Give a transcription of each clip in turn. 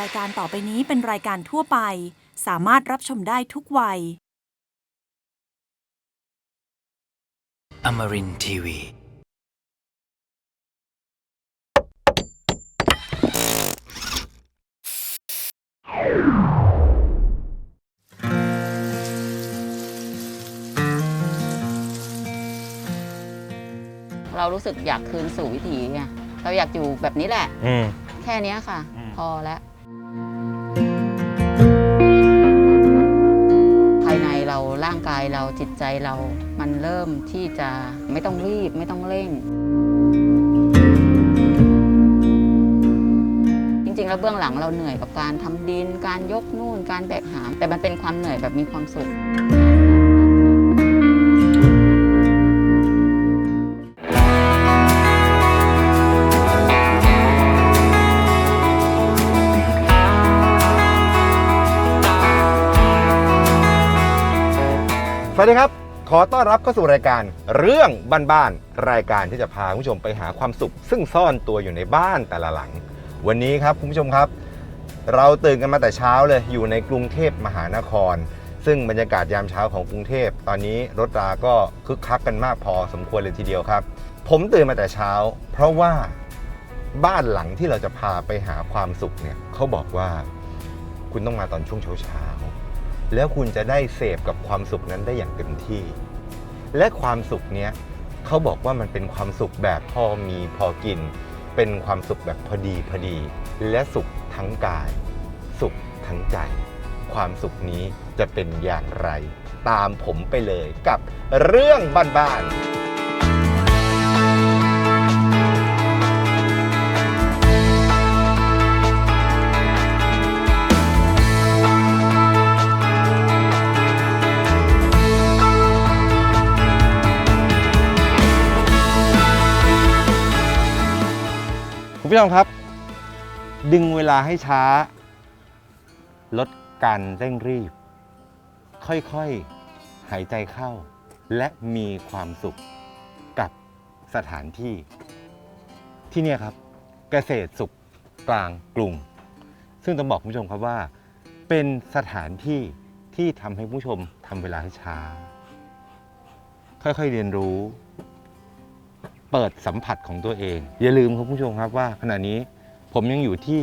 รายการต่อไปนี้เป็นรายการทั่วไป สามารถรับชมได้ทุกวัย Amarin Tiwi. เรารู้สึกอยากคืนสู่วิถีไงเราอยากอยู่แบบนี้แหละ อืม แค่เนี้ยค่ะอืมพอแล้ว ร่างกายเราจิตใจเรา มันเริ่มที่จะไม่ต้องรีบไม่ต้องเร่ง จริงๆแล้วเบื้องหลังเราเหนื่อยกับการทำดิน การยกนู่น การแบกหาม แต่มันเป็นความเหนื่อยแบบมีความสุข วัสดีครับ ขอต้อนรับเข้าสู่รายการเรื่องบ้านๆรายการที่จะพาคุณผู้ชมไปหาความสุข ซึ่งซ่อนตัวอยู่ในบ้านแต่ละหลัง วันนี้ครับคุณผู้ชมครับ เราตื่นกันมาแต่เช้าเลยอยู่ในกรุงเทพมหานคร ซึ่งบรรยากาศยามเช้าของกรุงเทพตอนนี้รถราก็คึกคักกันมากพอสมควรเลยทีเดียวครับ ผมตื่นมาแต่เช้า เพราะว่าบ้านหลังที่เราจะพาไปหาความสุขเนี่ยเขาบอกว่าคุณต้องมาตอนช่วงเช้า แล้วคุณจะได้เสพกับความสุขนั้นได้อย่างเต็มที่ และความสุขเนี้ยเขาบอกว่ามันเป็นความสุขแบบพอมีพอกิน เป็นความสุขแบบพอดีพอดี และสุขทั้งกาย สุขทั้งใจ ความสุขนี้จะเป็นอย่างไร ตามผมไปเลยกับเรื่องบ้านๆ ผู้ชมครับ ดึงเวลาให้ช้า ลดการเร่งรีบ ค่อยๆ หายใจเข้า และมีความสุขกับสถานที่ ที่เนี่ยครับ เกษตรสุขกลางกรุง ซึ่งต้องบอกคุณผู้ชมครับว่า เป็นสถานที่ที่ทำให้ผู้ชมทำเวลาให้ช้า ค่อยๆเรียนรู้ เปิดสัมผัสของตัวเอง อย่าลืมครับผู้ชมครับว่าขณะนี้ผมยังอยู่ที่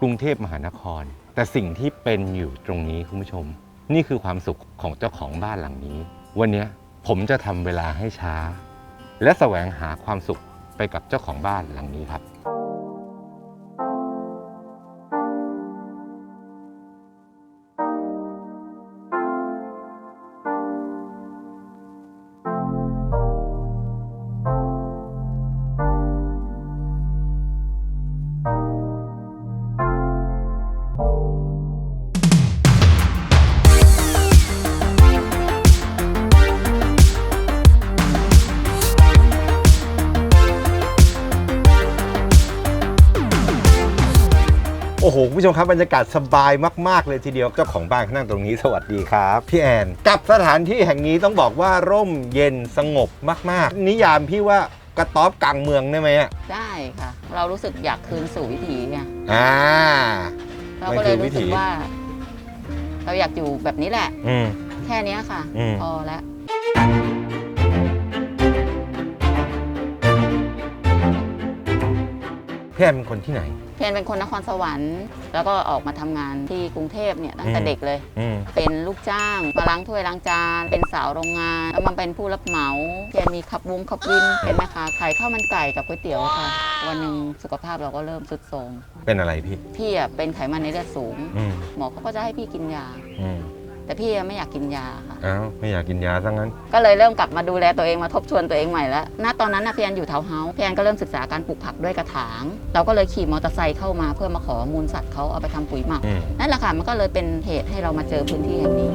กรุงเทพมหานคร แต่สิ่งที่เป็นอยู่ตรงนี้คุณผู้ชม นี่คือความสุขของเจ้าของบ้านหลังนี้ วันนี้ผมจะทำเวลาให้ช้า และแสวงหาความสุขไปกับเจ้าของบ้านหลังนี้ครับ คุณผู้ชมครับบรรยากาศสบายมาก ๆ เลยทีเดียวเจ้าของบ้านเขานั่งตรงนี้สวัสดีครับพี่แอนกับสถานที่แห่งนี้ต้องบอกว่าร่มเย็นสงบมาก ๆ นิยามพี่ว่ากระต๊อบกลางเมืองได้ไหมอะได้ค่ะ เรารู้สึกอยากคืนสู่วิถีไงอ่า เราก็เลยมันคือวิรู้ถีสึกว่า เราอยากอยู่แบบนี้แหละ อืม แค่เนี้ยค่ะ อืม พอแล้ว พี่แอนเป็นคนที่ไหน เพียนเป็นคนนครสวรรค์ แล้วก็ออกมาทำงานที่กรุงเทพเนี่ยตั้งแต่อืมเด็กเลย อืมเป็นลูกจ้างมาล้างถ้วยล้างจาน เป็นสาวโรงงาน แล้วมาเป็นผู้รับเหมาเพียนมีขับวงขับวิน เป็นแม่ค้าขายข้าวมันไก่กับก๋วยเตี๋ยวค่ะ วันหนึ่งสุขภาพเราก็เริ่มทรุดโทรมเป็นอะไรพี่ พี่อะเป็นไขมันในเลือดสูง อืมหมอเขาก็จะให้พี่กินยา อืม แต่พี่อะไม่อยากกินยาค่ะอ้าวไม่อยากกินยาซะงั้น ก็เลยเริ่มกลับมาดูแลตัวเองมาทบทวนตัวเองใหม่แล้วณตอนนั้นนะพี่แอนอยู่เทาวน์เฮาส์พี่แอนก็เริ่มศึกษาการปลูกผักด้วยกระถาง เราก็เลยขี่มอเตอร์ไซค์เข้ามาเพื่อมาขอมูลสัตว์เขาเอาไปทำปุ๋ยหมักอืม นั่นแหละค่ะมันก็เลยเป็นเหตุให้เรามาเจอพื้นที่แห่งนี้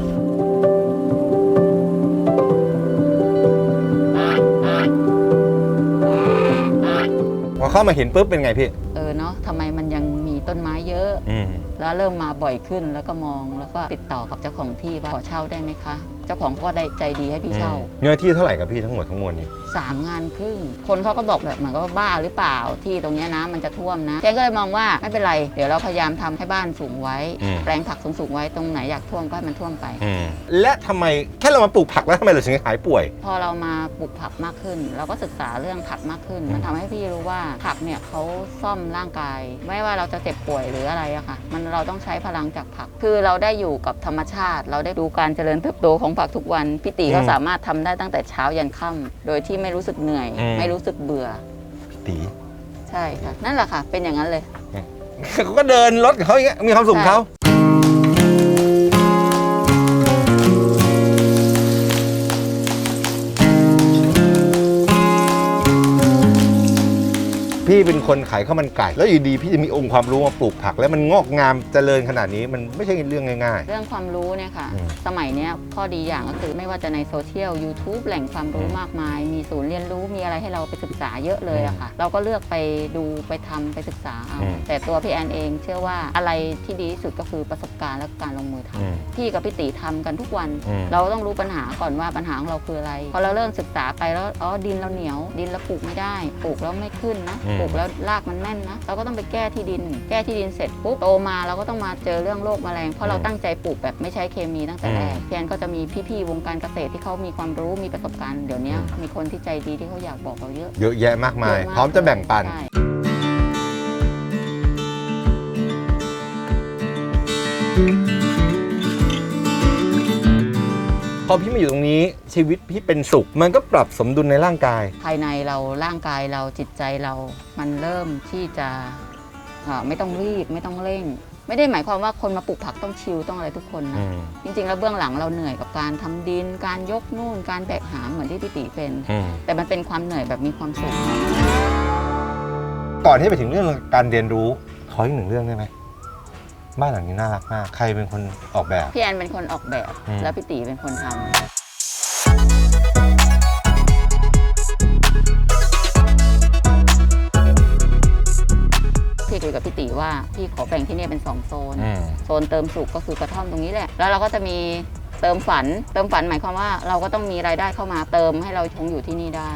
พอเข้ามาเห็นปุ๊บเป็นไงพี่ เออเนาะทำไมมันยังมีต้นไม้เยอะ อืม แล้วเริ่มมาบ่อยขึ้นแล้วก็มองแล้วก็ติดต่อกับเจ้าของที่ว่าขอเช่าได้ไหมคะ จ้าของเขาก็ได้ใจดีให้พี่เช่า เนื้อที่เท่าไหร่กับพี่ทั้งหมดทั้งมวลนี้สามงานครึ่ง คนเขาก็บอกแบบเหมือนกับว่าบ้าหรือเปล่าที่ตรงเนี้ยน้ำมันจะท่วมนะเจนก็เลยมองว่าไม่เป็นไร เดี๋ยวเราพยายามทำให้บ้านสูงไว้ อืมแปลงผักสูงๆไว้ตรงไหนอยากท่วมก็ให้มันท่วมไปและทำไมแค่เรามาปลูกผักแล้วทำไมเราถึงหายป่วย พอเรามาปลูกผักมากขึ้น เราก็ศึกษาเรื่องผักมากขึ้นอืมมันทำให้พี่รู้ว่าผักเนี่ยเขาซ่อมร่างกาย ไม่ว่าเราจะเจ็บป่วยหรืออะไรอะค่ะ มันเราต้องใช้พลังจากผัก คือเราได้อยู่กับธรรมชาติ เราได้ดูการเจริญเติบโตของผักทุกวันพี่ตีก็สามารถทำได้ตั้งแต่เช้ายันค่ำโดยที่ไม่รู้สึกเหนื่อย ไม่รู้สึกเบื่อตีใช่ค่ะนั่นแหละค่ะ เป็นอย่างนั้นเลยเขาก็เดินรถของเขาอย่างเงี้ยมีความสุขของเขา พี่เป็นคนขายข้าวมันไก่ แล้วอยู่ดีพี่จะมีองค์ความรู้มาปลูกผัก แล้วมันงอกงามเจริญขนาดนี้มันไม่ใช่เรื่องง่าย เรื่องความรู้เนี่ยค่ะ อืม สมัยเนี้ยข้อดีอย่างก็คือไม่ว่าจะในโซเชียล YouTube แหล่งความรู้อืมมากมาย มีศูนย์เรียนรู้มีอะไรให้เราไปศึกษาเยอะเลยอะค่ะ เราก็เลือกไปดูไปทำไปศึกษาเอาอืม แต่ตัวพี่แอนเองเชื่อว่าอะไรที่ดีที่สุดก็คือประสบการณ์และการลงมือทำอืม พี่กับพี่ตีทำกันทุกวัน อืม เราต้องรู้ปัญหาก่อนว่าปัญหาของเราคืออะไร พอเราเริ่มศึกษาไปแล้ว อ๋อ ดินเราเหนียว ดินเราปลูกไม่ได้ ปลูกแล้วไม่ขึ้นนะ อืมปลูกแล้วรากมันแน่นนะเราก็ต้องไปแก้ที่ดิน แก้ที่ดินเสร็จปุ๊บโตมาเราก็ต้องมาเจอเรื่องโรคแมลงเพราะเราตั้งใจปลูกแบบไม่ใช้เคมีตั้งแต่แรกอืมเพียนก็จะมีพี่ๆวงการเกษตรที่เขามีความรู้มีประสบการณ์เดี๋ยวนี้อืมมีคนที่ใจดีที่เขาอยากบอกเราเยอะ เยอะแยะมากมายเยอะากพร้อมจะแบ่งปัน อพี่มาอยู่ตรงนี้ชีวิตพี่เป็นสุข มันก็ปรับสมดุลในร่างกาย ภายในเราร่างกายเราจิตใจเรา มันเริ่มที่จะอ่าไม่ต้องรีบไม่ต้องเร่ง ไม่ได้หมายความว่าคนมาปลูกผักต้องชิลต้องอะไรทุกคนนะจริงๆ แล้วเบื้องหลังเราเหนื่อยกับการทำดิน การยกนู่น การแบกหามเหมือนที่พี่ติเป็นแต่มันเป็นความเหนื่อยแบบมีความสุข ก่อนที่ไปถึงเรื่องการเรียนรู้ขออีกหนึ่งเรื่องได้ไหม บ้านหลังนี้น่ารักมาก ใครเป็นคนออกแบบ พี่แอนเป็นคนออกแบบ อืม แล้วพี่ติเป็นคนทำพี่คุยกับพี่ติว่าพี่ขอแบ่งที่เนี่ยเป็นสองโซนโซนเติมสุขก็คือกระท่อมตรงนี้แหละ แล้วเราก็จะมี เติมฝัน เติมฝันหมายความว่าเราก็ต้องมีรายได้เข้ามาเติมให้เราคงอยู่ที่นี่ได้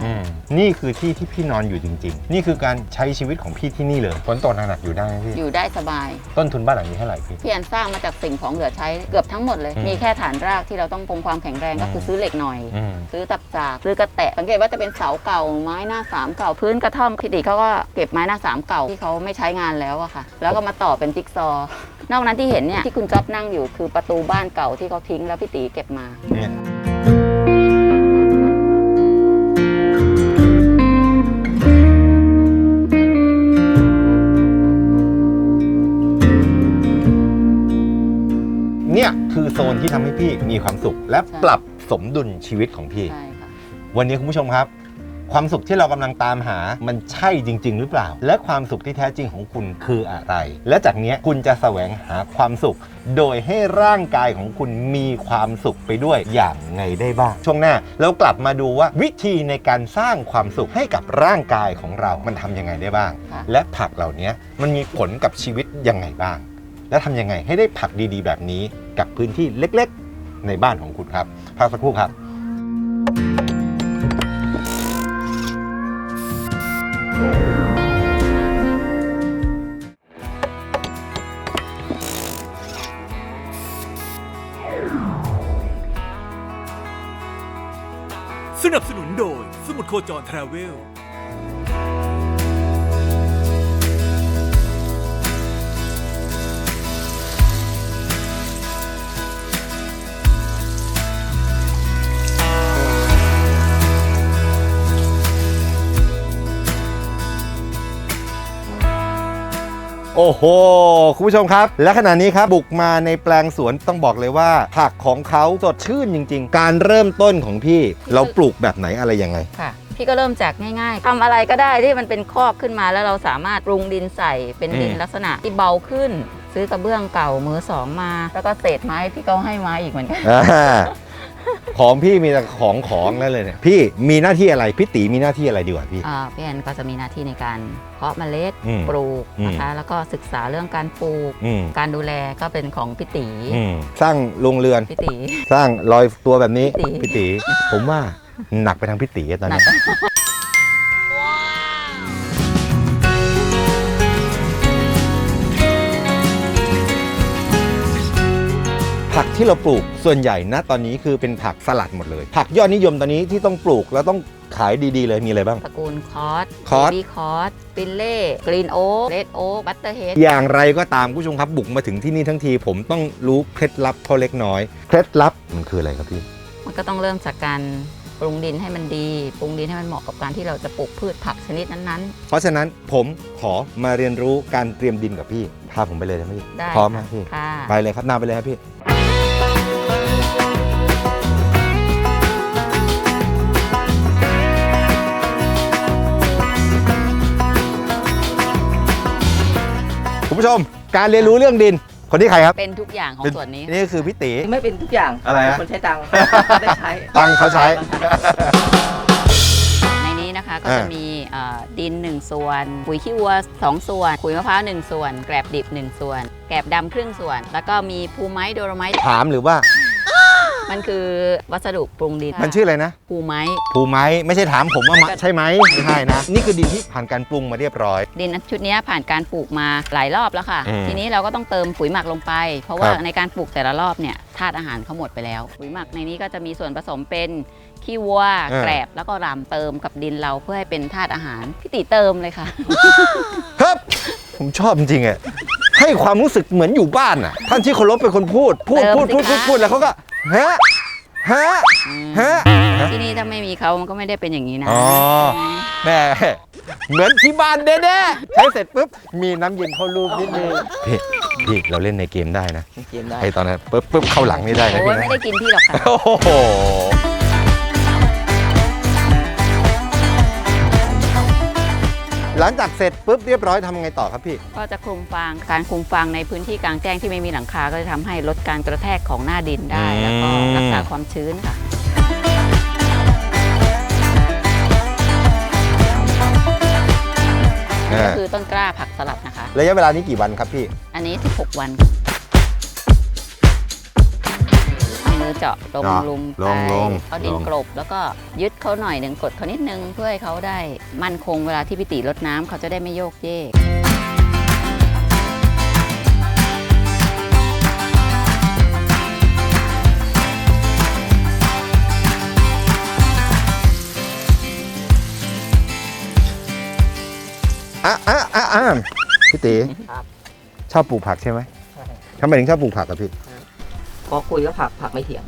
นี่คือที่ที่พี่นอนอยู่จริง ๆ นี่คือการใช้ชีวิตของพี่ที่นี่เลยฝนตกหนักๆอยู่ได้ไหมพี่อยู่ได้สบาย ต้นทุนบ้านหลังนี้เท่าไหร่พี่ พี่แอนสร้างมาจากสิ่งของเหลือใช้เกือบทั้งหมดเลย อืมมีแค่ฐานรากที่เราต้องคงความแข็งแรงก็คือซื้อเหล็กหน่อย อืม ซื้อตับจากซื้อกระแตะสังเกตว่าจะเป็นเสาเก่าไม้หน้าสามเก่าพื้นกระท่อมพี่ติเขาก็เก็บไม้หน้าสามเก่าที่เขาไม่ใช้งานแล้วอะค่ะ แล้วก็มาต่อเป็นจิ๊กซอว์ นอกนั้นที่เห็นเนี่ยที่คุณจ๊อบนั่งอยู่คือประตูบ้านเก่าที่เขาทิ้งแล้วพี่ตีเก็บมา เนี่ยเนี่ยคือโซนที่ทำให้พี่มีความสุข และใช่ปรับสมดุลชีวิตของพี่ ใช่ค่ะ วันนี้คุณผู้ชมครับ ความสุขที่เรากำลังตามหามันใช่จริง ๆ หรือเปล่า และความสุขที่แท้จริงของคุณคืออะไร และจากนี้คุณจะแสวงหาความสุข โดยให้ร่างกายของคุณมีความสุขไปด้วยอย่างไงได้บ้าง ช่วงหน้าเรากลับมาดูว่าวิธีในการสร้างความสุขให้กับร่างกายของเรา มันทำยังไงได้บ้าง และผักเหล่านี้มันมีผลกับชีวิตยังไงบ้าง และทำยังไงให้ได้ผักดีๆ แบบนี้กับพื้นที่เล็ก ๆ ในบ้านของคุณครับพักสักครู่ครับ จรทราเวลโอ้โห คุณผู้ชมครับ และขณะนี้ครับบุกมาในแปลงสวนต้องบอกเลยว่า ผักของเขาสดชื่นจริง ๆ การเริ่มต้นของพี่ เราปลูกแบบไหนอะไรยังไงค่ะ พี่ก็เริ่มจากง่ายๆทำอะไรก็ได้ที่มันเป็นคอกขึ้นมา แล้วเราสามารถปรุงดินใส่เป็นดินอืมลักษณะที่เบาขึ้น ซื้อกระเบื้องเก่ามือสองมา แล้วก็เศษไม้ที่เขาให้มาอีกเหมือนกัน อ่าของพี่มีแต่ของของนั่นเลยเนี่ยพี่มีหน้าที่อะไรพี่ตีมีหน้าที่อะไรดีกว่าพี่ อ่าพี่แอนก็จะมีหน้าที่ในการเพาะเมล็ดอืมปลูกอืม นะคะ แล้วก็ศึกษาเรื่องการปลูก อืมการดูแลก็เป็นของพี่ตีอืมสร้างโรงเรือนพี่ตี สร้างรอยตัวแบบนี้พี่ตี พี่ตีผมว่า หนักไปทางพี่ตีอะตอนหนันี้กผักที่เราปลูกส่วนใหญ่นะตอนนี้คือเป็นผักสลัดหมดเลย ผักยอดนิยมตอนนี้ที่ต้องปลูกแล้วต้องขายดีๆเลยมีอะไรบ้าง ตระกูลคอสคอส บีคอสปินเล่ กรีนโอ๊กเลดโอ๊กบัตเตอร์เฮดอย่างไรก็ตามคุณผู้ชมครับบุกมาถึงที่นี่ทั้งที ผมต้องรู้เคล็ดลับเขาเล็กน้อย เคล็ดลับมันคืออะไรครับพี่ มันก็ต้องเริ่มจากการ ปรุงดินให้มันดีปรุงดินให้มันเหมาะกับการที่เราจะปลูกพืชผักชนิดนั้น เพราะฉะนั้นผมขอมาเรียนรู้การเตรียมดินกับพี่พาผมไปเลยได้ไหมพี่ๆได้พร้อมไหมค่ะพี่ค่ะ ไปเลยครับนำไปเลยครับพี่ คุณผู้ชมการเรียนรู้เรื่องดิน คนที่ใครครับ เป็นทุกอย่างของเป็นส่วนนี้ นี่คือพี่ตี ไม่เป็นทุกอย่างอะไรฮะ คนใช้ตังค์ได้ใช้ ตังค์เขาใช้ ในนี้นะคะก็อ่าจะมีเอ่อดิน 1 ส่วน ปุ๋ยขี้วัว 2 ส่วน ขุยมะพร้าว 1 ส่วน แกลบดิบ 1 ส่วน แกลบดำครึ่งส่วน แล้วก็มีภูไม้โดโลไม้ถามหรือว่า มันคือวัสดุปรุงดินมันชื่ออะไรนะ ภูไม้ ภูไม้ไม่ใช่ถามผมว่ามะใช่ไหมไม่ใช่นะ นี่คือดินที่ผ่านการปรุงมาเรียบร้อย ดินชุดนี้ผ่านการปลูกมาหลายรอบแล้วค่ะ อืมทีนี้เราก็ต้องเติมปุ๋ยหมักลงไป เพราะว่าครับ ในการปลูกแต่ละรอบเนี่ยธาตุอาหารเขาหมดไปแล้ว ปุ๋ยหมักในนี้ก็จะมีส่วนผสมเป็นขี้วัวแกลบแล้วก็รำเติมกับดินเราเพื่อให้เป็นธาตุอาหารพี่ติเติมเลยค่ะ ครับ ผมชอบจริงๆอะให้ความรู้สึกเหมือนอยู่บ้านอะ ท่านที่เคารพเป็นคนพูด พูดเติมพูดพูดสิพูดคะ พูดแล้วเขาก็ ฮะฮะอืมฮะที่นี่ถ้าไม่มีเขามันก็ไม่ได้เป็นอย่างนี้นะอ๋อแม่เหมือนที่บ้านแน่ๆใช้เสร็จปุ๊บมีน้ำเย็นเข้ารูปนิดนึงพี่พี่เราเล่นในเกมได้นะเกมได้ไอตอนนั้นปุ๊บปุ๊บเข้าหลังนี่ได้นะโอ้พี่ยนะไม่ได้กินพี่หรอกค่ะโอ้โห หลังจากเสร็จปุ๊บเรียบร้อยทำไงต่อครับพี่ ก็จะคลุมฟางการคลุมฟางในพื้นที่กลางแจ้งที่ไม่มีหลังคาก็จะทำให้ลดการกระแทกของหน้าดินได้อืมแล้วก็รักษาความชื้นค่ะนี่ก็คือต้นกล้าผักสลัดนะคะ ระยะเวลานี้กี่วันครับพี่ อันนี้16วัน มือเจาะลงเจาะลุมลงไปลงเอาดินลง กลบ แล้วก็ยึดเขาหน่อยหนึ่งกดเขานิดนึงเพื่อให้เขาได้มั่นคงเวลาที่พิติรดน้ำเขาจะได้ไม่โยกเยก อะอะอะอะพี่ตีครับชอบปลูกผักใช่ไหมใช่ทำไมถึงชอบปลูกผักกับพี่ พอคุยก็ผักผักไม่เถียง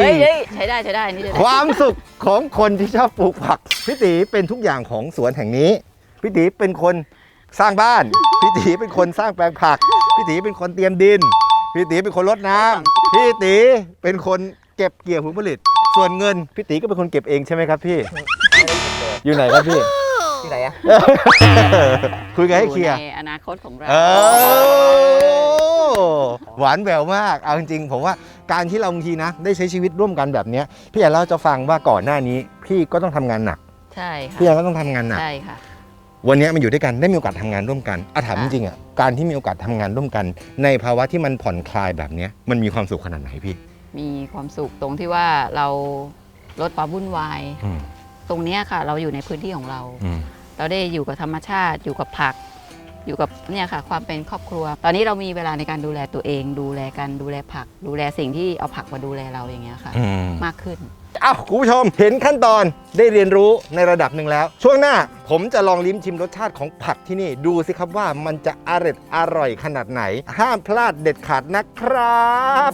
เฮ้ยเฮ้ยใช้ได้ใช้ได้นี่ใช้ได้ความสุขของคนที่ชอบปลูกผักพี่ตีเป็นทุกอย่างของสวนแห่งนี้พี่ตีเป็นคนสร้างบ้านพี่ตีเป็นคนสร้างแปลงผักพี่ตีเป็นคนเตรียมดินพี่ตีเป็นคนรดน้ำพี่ตีเป็นคนเก็บเกี่ยวผลผลิต ส่วนเงินพี่ตีก็เป็นคนเก็บเองใช่ไหมครับพี่ อยู่ไหนครับพี่ ที่ไหนอะคุยกันให้เคลียร์ ในอนาคตของเรา เออหวานแหววมาก เอาจริงๆ ผมว่าการที่เราบางทีนะ ได้ใช้ชีวิตร่วมกันแบบเนี้ยพี่อยากเล่าจะฟังว่าก่อนหน้านี้ พี่ก็ต้องทำงานหนัก ใช่ค่ะพี่อยากก็ต้องทำงานหนัก ใช่ค่ะ วันนี้มันอยู่ด้วยกันได้มีโอกาสทำงานร่วมกันอาถามจค่ะ ริงๆอะการที่มีโอกาสทำงานร่วมกัน ในภาวะที่มันผ่อนคลายแบบเนี้ยมันมีความสุขขนาดไหนพี่มีความสุขตรงที่ว่าเราลดความวุ่นวาย อืม ตรงเนี้ยค่ะ เราอยู่ในพื้นที่ของเรา อืมเราได้อยู่กับธรรมชาติ อยู่กับผัก อยู่กับเนี่ยค่ะ ความเป็นครอบครัว ตอนนี้เรามีเวลาในการดูแลตัวเอง ดูแลกันดูแลผัก ดูแลสิ่งที่เอาผักมาดูแลเราอย่างเงี้ยค่ะ อืม มากขึ้น อ้าวคุณผู้ชมเห็นขั้นตอนได้เรียนรู้ในระดับหนึ่งแล้ว ช่วงหน้าผมจะลองลิ้มชิมรสชาติของผักที่นี่ ดูสิครับว่ามันจะอร่อยอร่อยขนาดไหน ห้ามพลาดเด็ดขาดนะครับ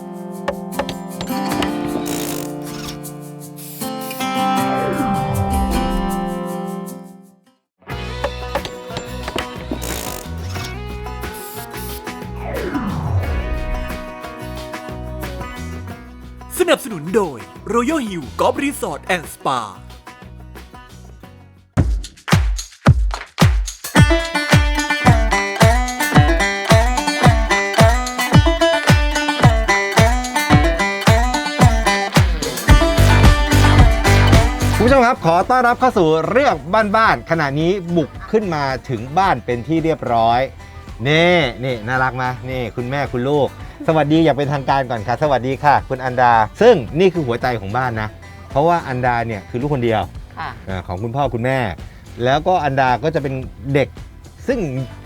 นับสนุนโดย Royal Hill Golf Resort and Spa คุณผู้ชมครับ ขอต้อนรับเข้าสู่เรื่องบ้านๆขณะนี้บุกขึ้นมาถึงบ้านเป็นที่เรียบร้อย นี่นี่น่ารักไหมนี่คุณแม่คุณลูก สวัสดีอย่างเป็นทางการก่อนค่ะ สวัสดีค่ะ คุณอันดา ซึ่งนี่คือหัวใจของบ้านนะ เพราะว่าอันดาเนี่ยคือลูกคนเดียวค่ะอ่าของคุณพ่อคุณแม่ แล้วก็อันดาก็จะเป็นเด็ก ซึ่ง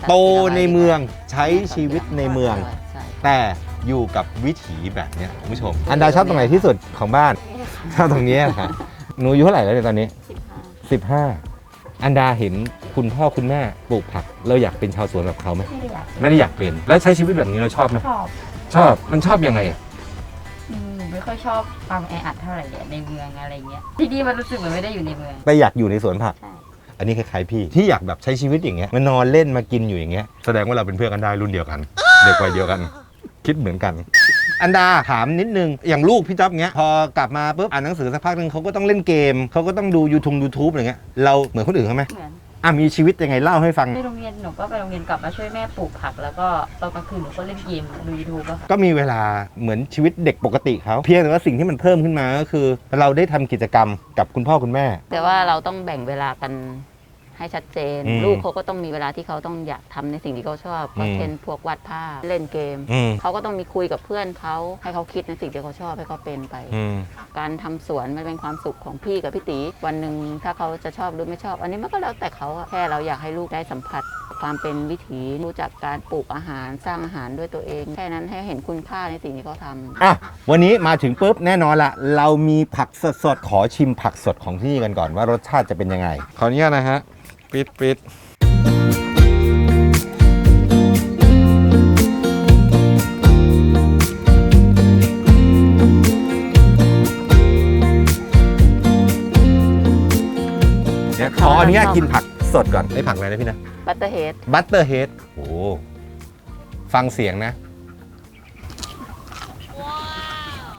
โตในเมืองใช้ชีวิตในเมือง ใช่แต่อยู่กับวิถีแบบเนี้ยคุณผู้ชม อันดาชอบตรงไหนที่สุดของบ้าน ชอบตรงนี้อะค่ะหนูอายุเท่าไหร่แล้วเนี่ยตอนนี้15 อันดาเห็นคุณพ่อคุณแม่ปลูกผัก เราอยากเป็นชาวสวนแบบเขาไหมไม่ได้อยากไม่ได้อยากเป็น แล้วใช้ชีวิตแบบนี้เราชอบไหมชอบ ชอบมันชอบยังไงอะอืมหนูไม่ค่อยชอบความแออัดเท่าไหร่เนี่ยในเมืองอะไรเงี้ย ที่นี่มันรู้สึกเหมือนไม่ได้อยู่ในเมือง แต่อยากอยู่ในสวนผัก ใช่ อันนี้คล้ายๆพี่ที่อยากแบบใช้ชีวิตอย่างเงี้ยมานอนเล่นมากินอยู่อย่างเงี้ยแสดงว่าเราเป็นเพื่อนกันได้รุ่นเดียวกัน เด็กวัยเดียวกัน คิดเหมือนกัน อันดาถามนิดนึงอย่างลูกพี่จ๊อบเงี้ยพอกลับมาปุ๊บอ่านหนังสือสักพักหนึ่งเขาก็ต้องเล่นเกมเขาก็ต้องดูยูทงยูทูบอะไรเงี้ยเราเหมือนคนอื่นเขาไหมเหมือน อะมีชีวิตยังไงเล่าให้ฟังในโรงเรียนหนูก็ไปโรงเรียนกลับมาช่วยแม่ปลูกผัก แล้วก็ตอนกลางคืนหนูก็เล่นเกมดูยูทูบอะค่ะก็มีเวลาเหมือนชีวิตเด็กปกติเขาเพียงแต่ว่าสิ่งที่มันเพิ่มขึ้นมาก็คือ เราได้ทำกิจกรรมกับคุณพ่อคุณแม่ แต่ว่าเราต้องแบ่งเวลากัน ให้ชัดเจน อืมลูกเขาก็ต้องมีเวลาที่เขาต้องอยากทำในสิ่งที่เขาชอบก็อืมเช่นพวกวาดภาพเล่นเกม อืม เขาก็ต้องมีคุยกับเพื่อนเขาให้เขาคิดในสิ่งที่เขาชอบให้เขาเป็นไป อืม การทำสวนมันเป็นความสุขของพี่กับพี่ตีวันหนึ่งถ้าเขาจะชอบหรือไม่ชอบ อันนี้มันก็แล้วแต่เขาอะแค่เราอยากให้ลูกได้สัมผัส ความเป็นวิถีรู้จักการปลูกอาหารสร้างอาหารด้วยตัวเอง แค่นั้นให้เห็นคุณค่าในสิ่งที่เขาทำ อะวันนี้มาถึงปุ๊บแน่นอนละเรามีผักสดๆขอชิมผักสดของที่นี่กันก่อนว่ารสชาติจะเป็นยังไง ขออนุญาตนะฮะ ปิดปิดเดี๋ยวขออนุญาตกินผักสดก่อนไอ้ผักอะไรนะพี่นะ บัตเตอร์เฮดบัตเตอร์เฮดโอ้โหฟังเสียงนะ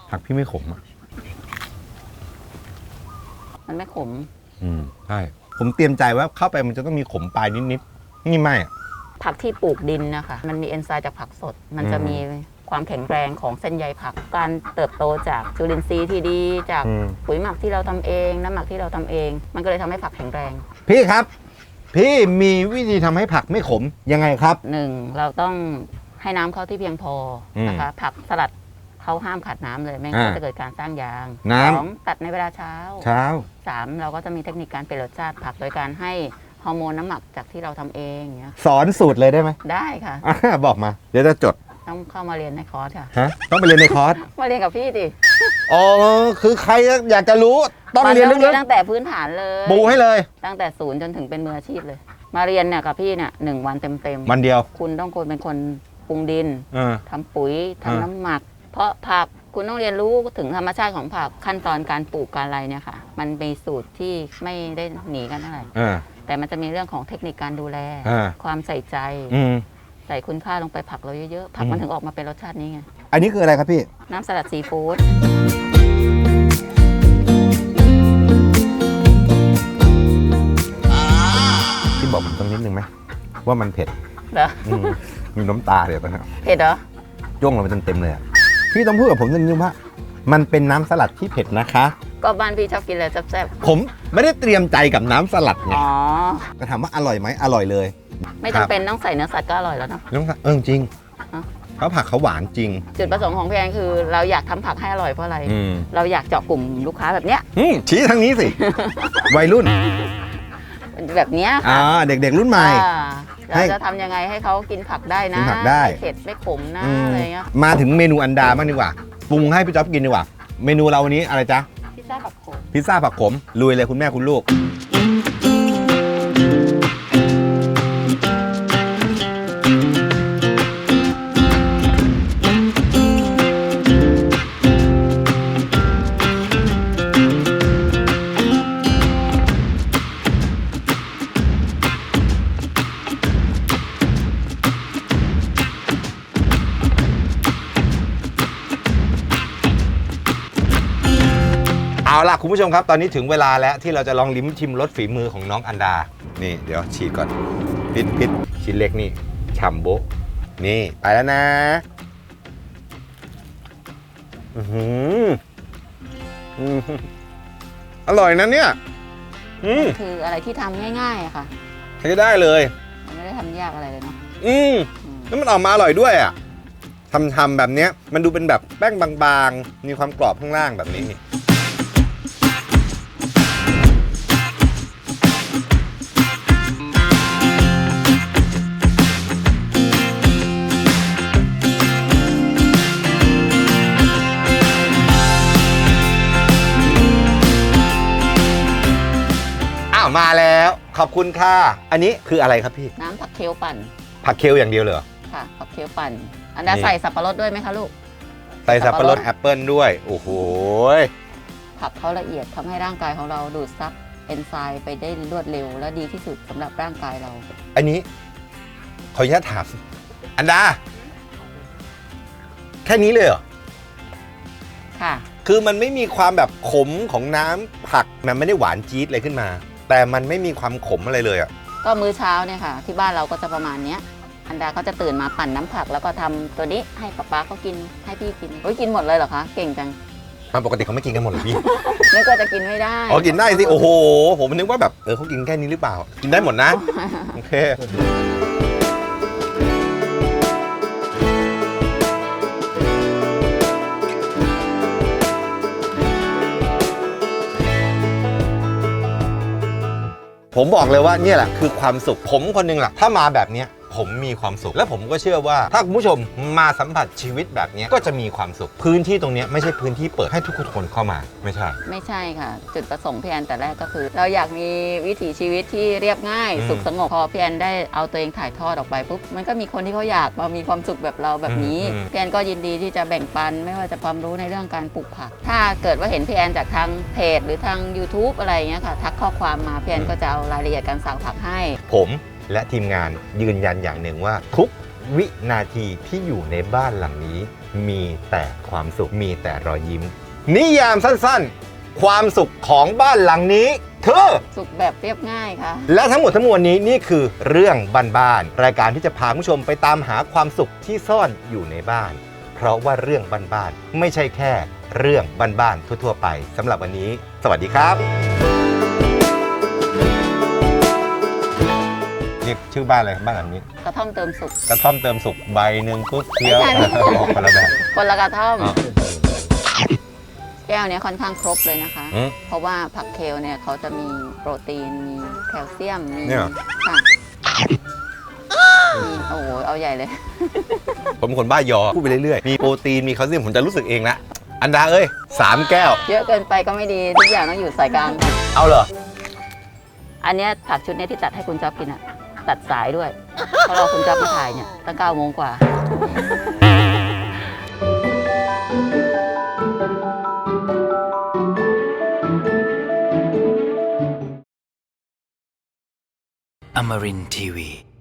ผักพี่ไม่ขมอะ มันไม่ขม อืม ใช่ ผมเตรียมใจว่าเข้าไปมันจะต้องมีขมปลายนิดๆนี่ไม่อะ ผักที่ปลูกดินนะคะมันมีเอนไซม์จากผักสด มันจะอืมมีความแข็งแรงของเส้นใยผัก การเติบโตจากจุลินทรีย์ที่ดี จากอืม ปุ๋ยหมักที่เราทำเอง น้ำหมักที่เราทำเอง มันก็เลยทำให้ผักแข็งแรงพี่ครับ พี่มีวิธีทำให้ผักไม่ขมยังไงครับ หนึ่งเราต้องให้น้ำเขาที่เพียงพออมนะคะผักสลัด เขาห้ามขาดน้ำเลยไม่งั้นอ่าก็จะเกิดการสร้างยางน้ำ สองตัดในเวลาเช้าเช้า สามเราก็จะมีเทคนิคการเปลี่ยนรสชาติผักโดยการให้ฮอร์โมนน้ำหมักจากที่เราทำเองอย่างเงี้ยสอนสูตรเลยได้ไหมได้ค่ะ อะบอกมา เดี๋ยวจะจดต้องเข้ามาเรียนในคอร์สค่ะ ฮะต้องไปเรียนในคอร์สมาเรียนกับพี่ดิอ๋อคือใครอยากจะรู้ต้องเรียนมัลึกตั้งแต่พื้นฐานเลยๆปูให้เลย ตั้งแต่ศูนย์จนถึงเป็นมืออาชีพเลย มาเรียนเนี่ยกับพี่เนี่ยหนึ่งวันเต็มมันเดียวๆคุณต้องคนเป็นคนปรุงดิน เออ ทำปุ๋ยทำอ่าน้ำหมัก เพราะผักคุณต้องเรียนรู้ถึงธรรมชาติของผักขั้นตอนการปลูกการอะไรเนี่ยค่ะ มันมีสูตรที่ไม่ได้หนีกันเท่าไหร่เออแต่มันจะมีเรื่องของเทคนิคการดูแล อ่า ความใส่ใจ อืม ใส่คุณค่าลงไปผักเราเยอะๆผักอืมมันถึงออกมาเป็นรสชาตินี้ไงอันนี้คืออะไรครับพี่ น้ำสลัดซีฟู้ดพี่บอกผมตรงนิดนึงไหมว่ามันเผ็ดเหรออืมมีน้ำตาเดี๋ยวตอนนี้เผ็ดเหรอ จ้วงลงไปเต็มๆเลยอะ พี่ต้องพูดกับผมนิดนึงว่า มันเป็นน้ำสลัดที่เผ็ดนะคะ ก็บ้านพี่ชอบกินอะไรแซ่บผมไม่ได้เตรียมใจกับน้ำสลัดๆไงอ๋อ แต่ถามว่าอร่อยไหมอร่อยเลย ไม่จำเป็นต้องใส่เนื้อสัตว์ก็อร่อยแล้วเนาะ น้ำเออจริงฮะเพราะผักเขาหวานจริง จุดประสงค์ของพี่แอนคือ เราอยากทำผักให้อร่อยเพราะอะไร อืมเราอยากเจาะกลุ่มลูกค้าแบบเนี้ยอืมชี้ทางนี้สิ วัยรุ่น แบบเนี้ยอ่าค่ะเด็กๆรุ่นใหม่ อ่าให้เราจะทำยังไงให้เขากินผักได้นะกินผักได้ ม่เผ็ดไม่ขมนะอืมอะไรเงี้ยมาถึงเมนูอันดาบ้างดีกว่าปรุงให้พี่จ๊อบกินดีกว่า เมนูเราวันนี้อะไรจ๊ะพิซซ่าผักโขมพิซซ่าผักขมลุยเลยคุณแม่คุณลูก ล่ะคุณผู้ชมครับ ตอนนี้ถึงเวลาแล้วที่เราจะลองลิ้มชิมรสฝีมือของน้องอันดา นี่เดี๋ยวฉีดก่อนพิษพิษชิ้นเล็กนี่ฉ่ำโบะนี่ไปแล้วนะ อือหืออื้อหืออร่อยนะเนี่ย อืมคืออะไรที่ทำง่ายๆอะค่ะ ใช้ได้เลย มันไม่ได้ทำยากอะไรเลยเนาะอืม อืมแล้วมันออกมาอร่อยด้วยอะทำทำแบบเนี้ย มันดูเป็นแบบแป้งบางๆ มีความกรอบข้างล่างแบบนี้ มาแล้ว ขอบคุณค่ะ อันนี้คืออะไรครับพี่ น้ำผักเคี้ยวปั่นผักเคียวอย่างเดียวเลยเหรอ ค่ะ ผักเคี้ยวปั่น อันดานี่ ใส่สับปะรดด้วยไหมคะลูก ใส่สับปะรดสับปะรด แอปเปิลด้วย โอ้โหผักเขาละเอียดทำให้ร่างกายของเราดูดซับเอนไซม์ไปได้รวดเร็ว และดีที่สุดสำหรับร่างกายเรา อันนี้ ขออนุญาตถามอันดา แค่นี้เลยเหรอ ค่ะ คือมันไม่มีความแบบขมของน้ำผัก มันไม่ได้หวานจี๊ดอะไรขึ้นมา แต่มันไม่มีความขมอะไรเลยอะ ก็มื้อเช้าเนี่ยค่ะ ที่บ้านเราก็จะประมาณเนี้ยอันดาเขาจะตื่นมาปั่นน้ำผักแล้วก็ทำตัวนี้ให้ป๊าป๊าเขากินให้พี่กินโอ้ยกินหมดเลยเหรอคะเก่งจังมันปกติเขาไม่กินกันหมดเหรอพี่ นึกว่าจะกินไม่ได้อ๋อ กินได้สิ โอ้โห ผมนึกว่าแบบ เออเขากินแค่นี้หรือเปล่า กินได้หมดนะ โอเค ผมบอกเลยว่าเนี่ยแหละคือความสุขผมคนหนึ่งแหละถ้ามาแบบเนี้ย ผมมีความสุข และผมก็เชื่อว่า ถ้าคุณผู้ชมมาสัมผัสชีวิตแบบเนี้ยก็จะมีความสุข พื้นที่ตรงเนี้ยไม่ใช่พื้นที่เปิดให้ทุกคนเข้ามาไม่ใช่ ไม่ใช่ค่ะ จุดประสงค์พี่แอนแต่แรกก็คือ เราอยากมีวิถีชีวิตที่เรียบง่ายอืมสุขสงบพอพี่แอนได้เอาตัวเองถ่ายทอดออกไปปุ๊บมันก็มีคนที่เขาอยากมามีความสุขแบบเราแบบนี้อืมอืมพี่แอนก็ยินดีที่จะแบ่งปันไม่ว่าจะความรู้ในเรื่องการปลูกผัก ถ้าเกิดว่าเห็นพี่แอนจากทางเพจ หรือทาง YouTube อะไรอย่างเงี้ยค่ะทักข้อความมาพี่แอนก็จะเอารายละเอียดการสั่งผักให้ ผม และทีมงานยืนยันอย่างหนึ่งว่าทุกวินาทีที่อยู่ในบ้านหลังนี้ มีแต่ความสุขมีแต่รอยยิ้ม นิยามสั้นๆ ความสุขของบ้านหลังนี้คือสุขแบบเรียบง่ายค่ะ และทั้งหมดทั้งมวลนี้นี่คือเรื่องบ้านๆรายการที่จะพาคุณผู้ชมไปตามหาความสุขที่ซ่อนอยู่ในบ้าน เพราะว่าเรื่องบ้านๆไม่ใช่แค่เรื่องบ้านๆทั่ว ๆ ไปสำหรับวันนี้ สวัสดีครับ รียกชื่อบ้านอะไรบ้านหลังนี้กระท่อมเติมสุขกระท่อมเติมสุกใบหนึ่งปุ๊บเคี้ยวไม่ใช่ไม่ใช่ออกคนละแบบคนละกระท่อมอ๋อแก้วเนี้ยค่อนข้างครบเลยนะคะ อืม เพราะว่าผักเคลเนี่ยเขาจะมีโปรตีนมีแคลเซียมมีเนี่ยค่ะมีโอ้โหเอาใหญ่เลย ผมเป็นคนบ้ายอพูดไปเรื่อยๆมีโปรตีนมีแคลเซียมผมจะรู้สึกเองละอันดาเอ้ยสามแก้ว เยอะเกินไปก็ไม่ดีทุกอย่างต้องอยู่สายกลางค่ะเอาเหรออันเนี้ยผักชุดเนี้ยที่ตัดให้คุณจ๊อบกินอะ ตัดสายด้วยเพราะเราคุณจ๊อบมาถ่ายเนี่ยตั้งเก้าโมงกว่า Amarin Tiwi.